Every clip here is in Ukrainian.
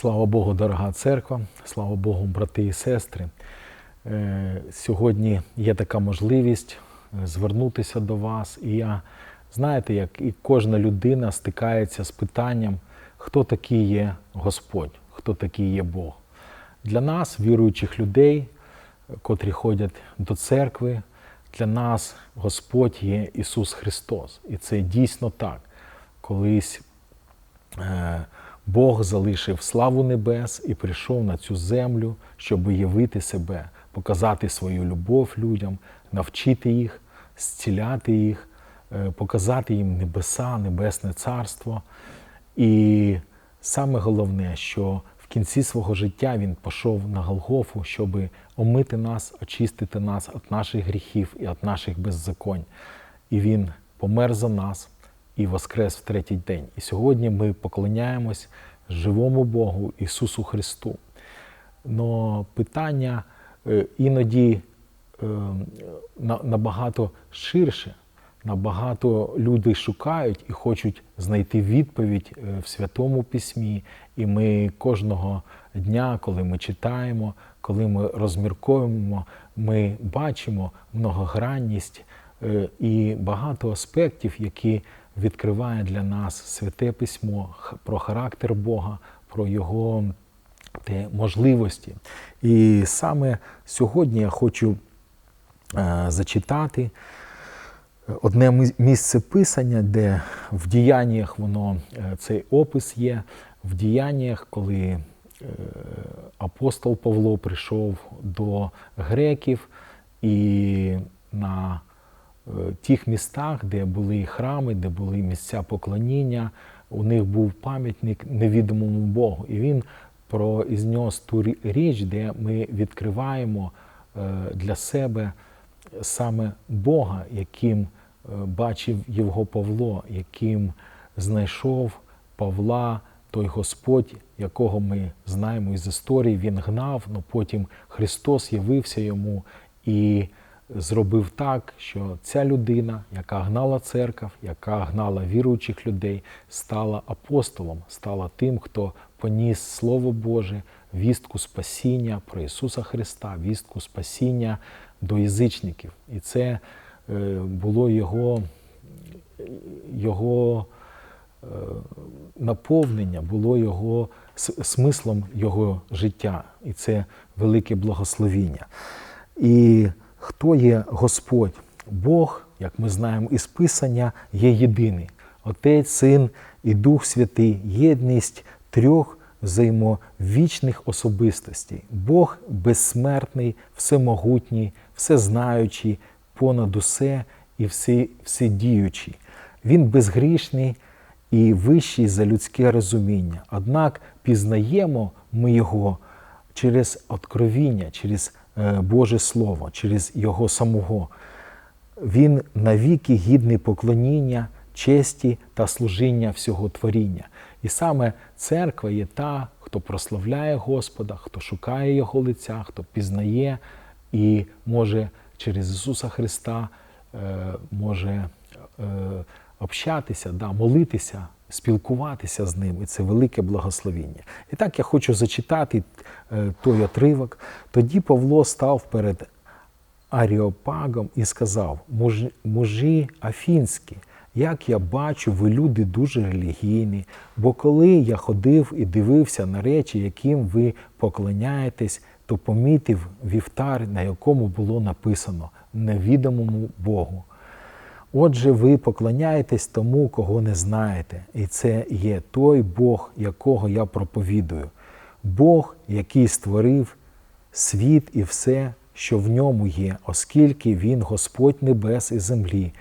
Слава Богу, дорога церква, слава Богу, брати і сестри. Е, Сьогодні є така можливість е, звернутися до вас. І я, знаєте, як і кожна людина стикається з питанням, хто такий є Господь, хто такий є Бог. Для нас, віруючих людей, котрі ходять до церкви, для нас Господь є Ісус Христос. І це дійсно так. Колись е, Бог залишив славу небес і прийшов на цю землю, щоб явити себе, показати свою любов людям, навчити їх, зціляти їх, е, показати їм небеса, небесне царство. І саме головне, що в кінці свого життя він пішов на Голгофу, щоб омити нас, очистити нас від наших гріхів і від наших беззаконь. І він помер за нас і воскрес в третій день. І сьогодні ми поклоняємось живому Богу Ісусу Христу. Но питання е, іноді е, набагато ширше, набагато люди шукають і хочуть знайти відповідь е, в Святому Письмі. І ми кожного дня, коли ми читаємо, коли ми розмірковуємо, ми бачимо многогранність і багато аспектів, які відкриває для нас святе письмо про характер Бога, про його те можливості. І саме сьогодні я хочу е, зачитати одне місце писання, де в діяннях воно е, цей опис є. В діяннях, коли е, апостол Павло прийшов до греків і на е, тих містах, де були храми, де були місця поклоніння, у них був пам'ятник невідомому Богу. І він произнес ту річ, де ми відкриваємо е, для себе саме Бога, яким е, бачив його Павло, яким знайшов Павла той Господь, якого ми знаємо із історії, він гнав, але потім Христос явився йому і зробив так, що ця людина, яка гнала церкву, яка гнала віруючих людей, стала апостолом, стала тим, хто поніс Слово Боже, вістку спасіння про Ісуса Христа, вістку спасіння до язичників. І це е, було його, його е, наповнення, було його смислом його життя. І це велике благословіння. І хто є Господь? Бог, як ми знаємо із Писання, є єдиний. Отець, Син і Дух Святий, єдність трьох взаємовічних особистостей. Бог безсмертний, всемогутній, всезнаючий, понад усе і все, вседіючий. Він безгрішний і вищий за людське розуміння. Однак пізнаємо ми його через откровіння, через Боже Слово, через Його самого. Він навіки гідний поклоніння, честі та служіння всього творіння. І саме церква є та, хто прославляє Господа, хто шукає Його лиця, хто пізнає і може через Ісуса Христа е, може е, общатися, да, молитися, спілкуватися з ним. І це велике благословіння. І так я хочу зачитати е, той отривок. Тоді Павло став перед Аріопагом і сказав: «Муж- мужі афінські, як я бачу, ви люди дуже релігійні, бо коли я ходив і дивився на речі, яким ви поклоняєтесь, то помітив вівтар, на якому було написано невідомому Богу. Отже, ви поклоняєтесь тому, кого не знаєте, і це є той Бог, якого я проповідую. Бог, який створив світ і все, що в ньому є, оскільки Він Господь небес і землі,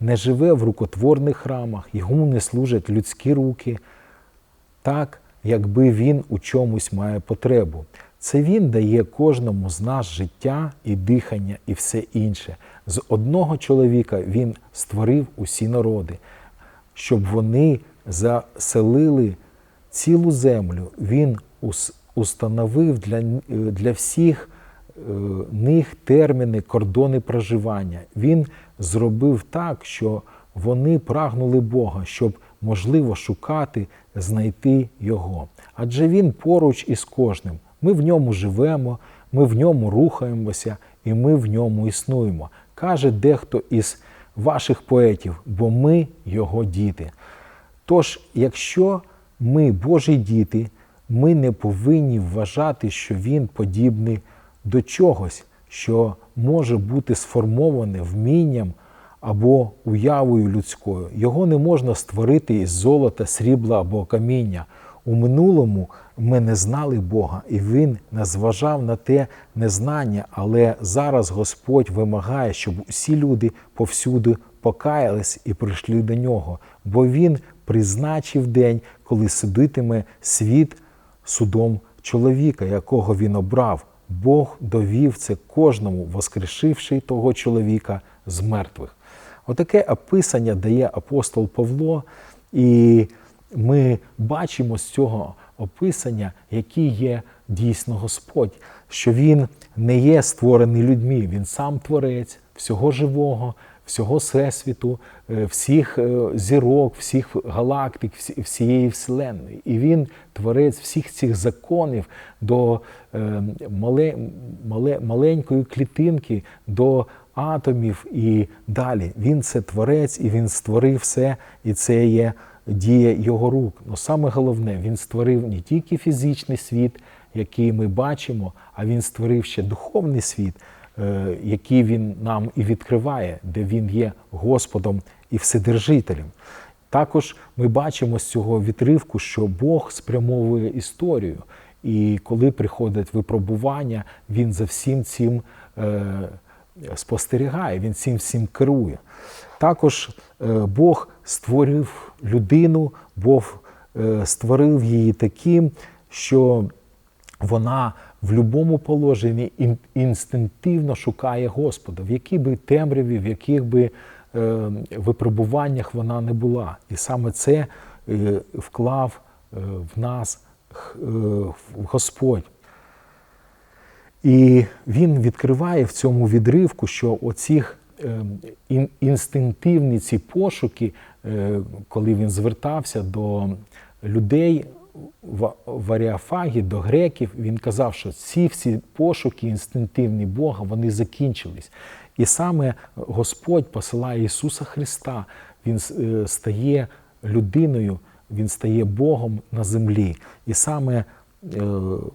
не живе в рукотворних храмах, йому не служать людські руки, так, якби він у чомусь має потребу. Це він дає кожному з нас життя і дихання, і все інше. З одного чоловіка він створив усі народи, щоб вони заселили цілу землю. Він установив для, е, для всіх е, них терміни, кордони проживання. Він зробив так, що вони прагнули Бога, щоб можливо шукати, знайти Його. Адже Він поруч із кожним. Ми в ньому живемо, ми в ньому рухаємося і ми в ньому існуємо. Каже дехто із ваших поетів, бо ми його діти. Тож, якщо ми Божі діти, ми не повинні вважати, що він подібний до чогось, що може бути сформоване вмінням або уявою людською. Його не можна створити із золота, срібла або каміння. У минулому ми не знали Бога, і Він не зважав на те незнання, але зараз Господь вимагає, щоб усі люди повсюди покаялись і прийшли до нього, бо Він призначив день, коли судитиме світ судом чоловіка, якого він обрав. Бог довів це кожному, воскрешивши того чоловіка з мертвих. Отаке описання дає апостол Павло, і ми бачимо з цього описання, який є дійсно Господь, що Він не є створений людьми, Він сам творець всього живого, всього всесвіту, е, всіх е, зірок, всіх галактик, всі- всієї Вселенної. І він творець всіх цих законів до е, мале, мале, маленької клітинки, до атомів і далі. Він це творець, і він створив все, і це є дія його рук. Ну саме головне, він створив не тільки фізичний світ, який ми бачимо, а він створив ще духовний світ, е, який він нам і відкриває, де він є Господом і Вседержителем. Також ми бачимо з цього відривку, що Бог спрямовує історію. І коли приходить випробування, він за всім цим е, спостерігає, він цим всім керує. Також е, Бог створив людину, Бог е, створив її таким, що вона в будь-якому положенні інстинктивно шукає Господа, в якій би темряві, в яких би е, випробуваннях вона не була. І саме це вклав в нас Господь. І він відкриває в цьому відривку, що оцих е, інстинктивні ці пошуки, е, коли він звертався до людей в в Аріафагі, до греків, він казав, що ці всі пошуки інстинктивні Бога вони закінчились. І саме Господь посилає Ісуса Христа, Він е, стає людиною, Він стає Богом на землі. І саме е,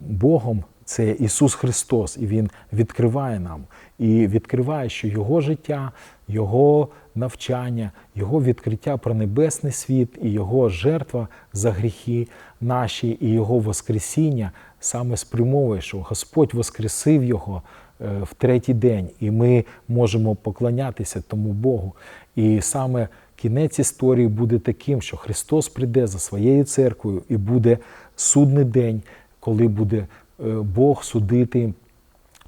Богом це Ісус Христос, і Він відкриває нам і відкриває, що Його життя, Його навчання, Його відкриття про небесний світ і Його жертва за гріхи наші, і Його Воскресіння саме спрямовує, що Господь воскресив Його е, в третій день, і ми можемо поклонятися тому Богу. І саме кінець історії буде таким, що Христос прийде за своєю церквою і буде судний день, коли буде Бог судити,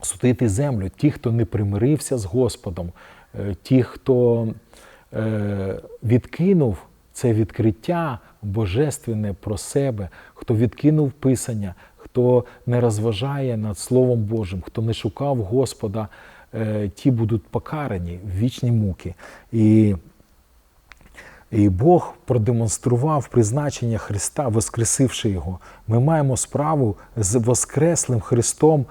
судити землю. Ті, хто не примирився з Господом, е, ті, хто е, відкинув це відкриття божественне про себе, хто відкинув Писання, хто не розважає над Словом Божим, хто не шукав Господа, е, ті будуть покарані в вічні муки. І і Бог продемонстрував призначення Христа, воскресивши Його. Ми маємо справу з Воскреслим Христом,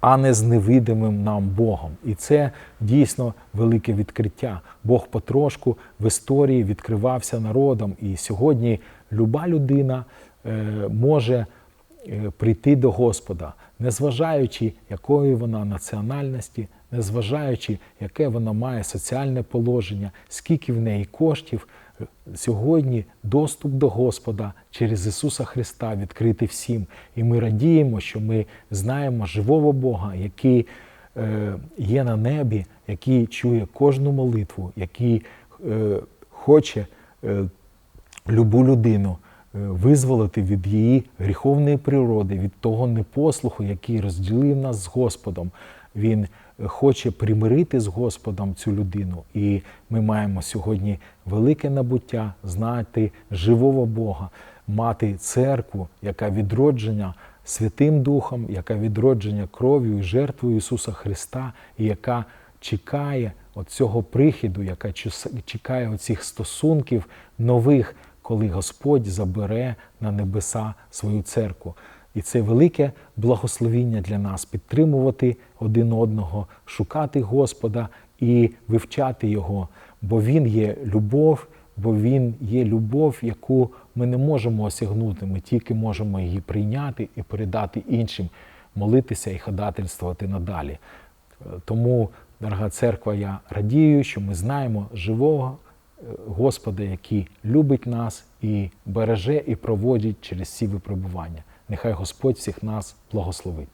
а не з невидимим нам Богом. І це дійсно велике відкриття. Бог потрошку в історії відкривався народом. І сьогодні люба людина е, може е, прийти до Господа, незважаючи, якої вона національності, незважаючи, яке вона має соціальне положення, скільки в неї коштів. Сьогодні доступ до Господа через Ісуса Христа відкритий всім. І ми радіємо, що ми знаємо живого Бога, який е, є на небі, який чує кожну молитву, який е, хоче е, любу людину визволити від її гріховної природи, від того непослуху, який розділив нас з Господом. Він хоче примирити з Господом цю людину. І ми маємо сьогодні велике набуття знати живого Бога, мати церкву, яка відроджена Святим Духом, яка відроджена кров'ю і жертвою Ісуса Христа, і яка чекає цього прихіду, яка чекає оцих стосунків нових, коли Господь забере на небеса свою церкву. І це велике благословіння для нас підтримувати один одного, шукати Господа і вивчати Його, бо Він є любов, бо Він є любов, яку ми не можемо осягнути. Ми тільки можемо її прийняти і передати іншим, молитися і ходательствувати надалі. Тому, дорога церква, я радію, що ми знаємо живого е, Господа, який любить нас і береже, і проводить через ці випробування. Нехай Господь всіх нас благословить.